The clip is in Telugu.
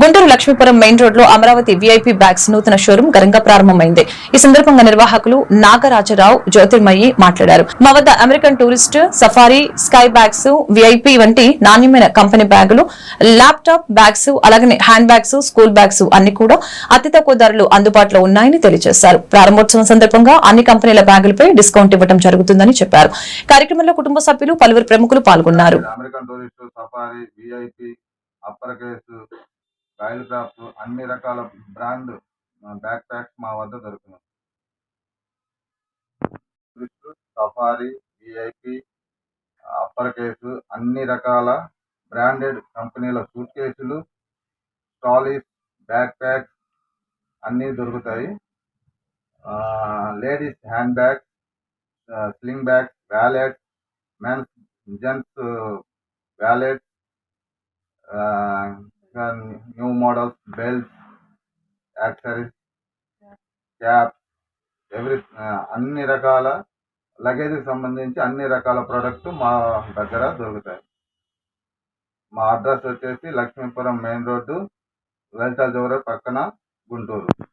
గుంటూరు లక్ష్మీపురం మెయిన్ రోడ్లో అమరావతి వీఐపీ బ్యాగ్స్ నూతన షోరూం ఘనంగా ప్రారంభమైంది. ఈ సందర్భంగా నిర్వాహకులు నాగరాజరావు జ్యోతిర్మయి మాట్లాడారు. మా వద్ద American tourist Safari Sky bags VIP వంటి నాణ్యమైన కంపెనీ బ్యాగులు ల్యాప్టాప్ బ్యాగ్స్ అలాగే హ్యాండ్ బ్యాగ్స్ స్కూల్ బ్యాగ్స్ అన్ని కూడా అతి తక్కువ ధరలు అందుబాటులో ఉన్నాయని తెలియజేశారు. ప్రారంభోత్సవం సందర్భంగా అన్ని కంపెనీల బ్యాగులపై డిస్కౌంట్ ఇవ్వడం జరుగుతుందని చెప్పారు. కార్యక్రమంలో కుటుంబ సభ్యులు పలువురు ప్రముఖులు పాల్గొన్నారు. రాయల్ క్రాఫ్ట్ అన్ని రకాల బ్రాండ్ బ్యాక్ ప్యాక్స్ మా వద్ద దొరుకును. సఫారీ విఐపి అప్పర్ కేసు అన్ని రకాల బ్రాండెడ్ కంపెనీల సూట్ కేసులు ట్రాలీస్ బ్యాక్ ప్యాక్స్ అన్నీ దొరుకుతాయి. Ladies hand bags sling bags wallets men's gents wallets new models belts accessories cap every అన్ని రకాల లగేజ్కి సంబంధించి అన్ని రకాల ప్రోడక్ట్ మా దగ్గర దొరుకుతాయి. మా అడ్రస్ వచ్చేసి లక్ష్మీపురం మెయిన్ రోడ్డు లలితా జోర పక్కన గుంటూరు.